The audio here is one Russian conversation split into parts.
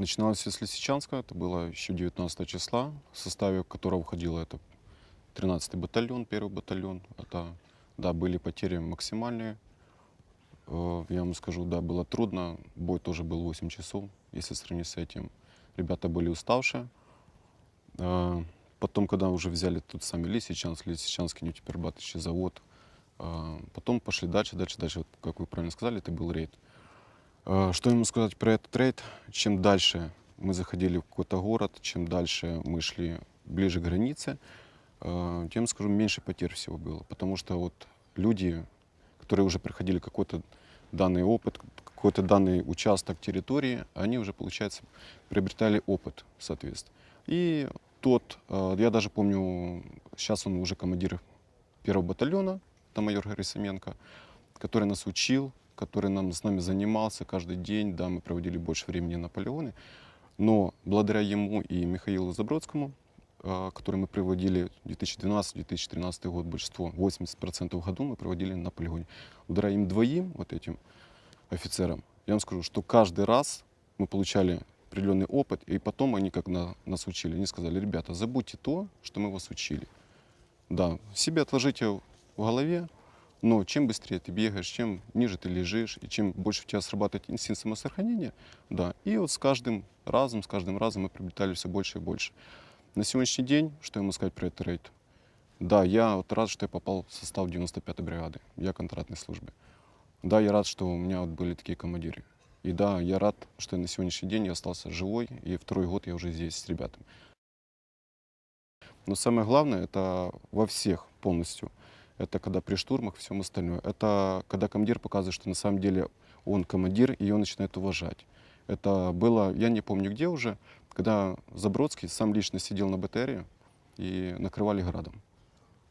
Начиналось все с Лисичанска, это было еще 19 числа, в составе которого входило это 13-й батальон, первый батальон. Это, да, были потери максимальные. Э, Я вам скажу, да, было трудно. Бой тоже был 8 часов, если сравнить с этим. Ребята были уставшие. Э, Потом, когда уже взяли тот самый Лисичанск, Лисичанский нефтеперерабатывающий завод, э, потом пошли дальше, дальше, дальше. Вот, как вы правильно сказали, это был рейд. Э, Что ему сказать про этот рейд? Чем дальше мы заходили в какой-то город, чем дальше мы шли ближе к границе, э, тем, скажу, меньше потерь всего было. Потому что вот люди, которые уже проходили какой-то данный опыт, какой-то данный участок территории, они уже, получается, приобретали опыт, соответственно. И тот, э, я даже помню, сейчас он уже командир первого батальона, это майор Гарисаменко, который нас учил, который нам, с нами занимался каждый день, да, мы проводили больше времени на полигоне, но благодаря ему и Михаилу Забродскому, э, который мы проводили 2012-2013 год, большинство, 80% году мы проводили на полигоне. Благодаря им двоим, вот этим офицерам, я вам скажу, что каждый раз мы получали определенный опыт, и потом они, как на- нас учили, они сказали, ребята, забудьте то, что мы вас учили. Да, себе отложите в голове, но чем быстрее ты бегаешь, чем ниже ты лежишь, и чем больше у тебя срабатывает инстинкт самосохранения, да, и вот с каждым разом, с каждым разом мы приобретали все больше и больше. На сегодняшний день, что я могу сказать про этот рейд? Да, я вот рад, что я попал в состав 95-й бригады, я контрактной службе. Да, я рад, что у меня вот были такие командиры. И да, я рад, что на сегодняшний день я остался живой, и второй год я уже здесь с ребятами. Но самое главное, это во всех полностью, это когда при штурмах, всем остальное. Это когда командир показывает, что на самом деле он командир, и он начинает уважать. Это было, я не помню где уже, когда Забродский сам лично сидел на БТРе и накрывали градом.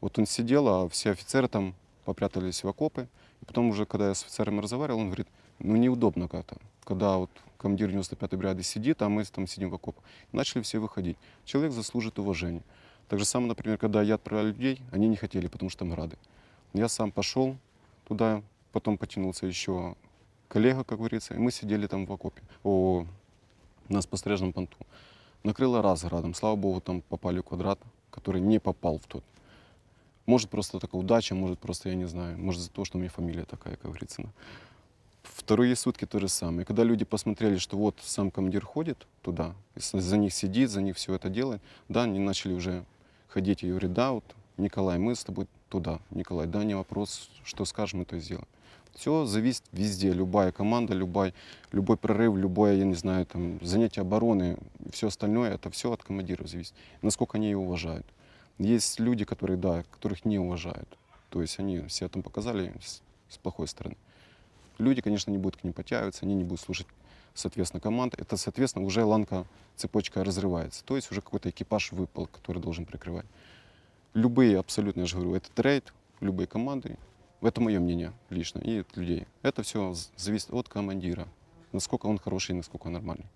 Вот он сидел, а все офицеры там попрятались в окопы. И потом уже, когда я с офицерами разговаривал, он говорит, ну неудобно как-то, когда вот командир 95-й бригады сидит, а мы там сидим в окопах. Начали все выходить. Человек заслужит уважения. Так же самое, например, когда я отправлял людей, они не хотели, потому что там грады. Я сам пошел туда, потом потянулся еще коллега, как говорится, и мы сидели там в окопе, о, на спостережном понту. Накрыло раз градом. Слава богу, там попали квадрат, который не попал в тот. Может, просто такая удача, может, просто, я не знаю, может, за то, что у меня фамилия такая, как говорится. Вторые сутки то же самое. Когда люди посмотрели, что вот сам командир ходит туда, за них сидит, за них все это делает, да, они начали уже ходить и говорят, да, вот, Николай, мы с тобой туда. Николай, да, не вопрос, что скажем, мы то и сделаем. Все зависит везде, любая команда, любой, любой прорыв, любое, я не знаю, там, занятие обороны, все остальное, это все от командиров зависит. Насколько они ее уважают. Есть люди, которые, да, которых не уважают. То есть они себя там показали с, с плохой стороны. Люди, конечно, не будут к ним подтягиваться, они не будут слушать, соответственно, команд. Это, соответственно, уже ланка, цепочка разрывается. То есть уже какой-то экипаж выпал, который должен прикрывать. Любые, абсолютно, я же говорю, этот рейд, любые команды, это мое мнение лично, и от людей. Это все зависит от командира, насколько он хороший и насколько он нормальный.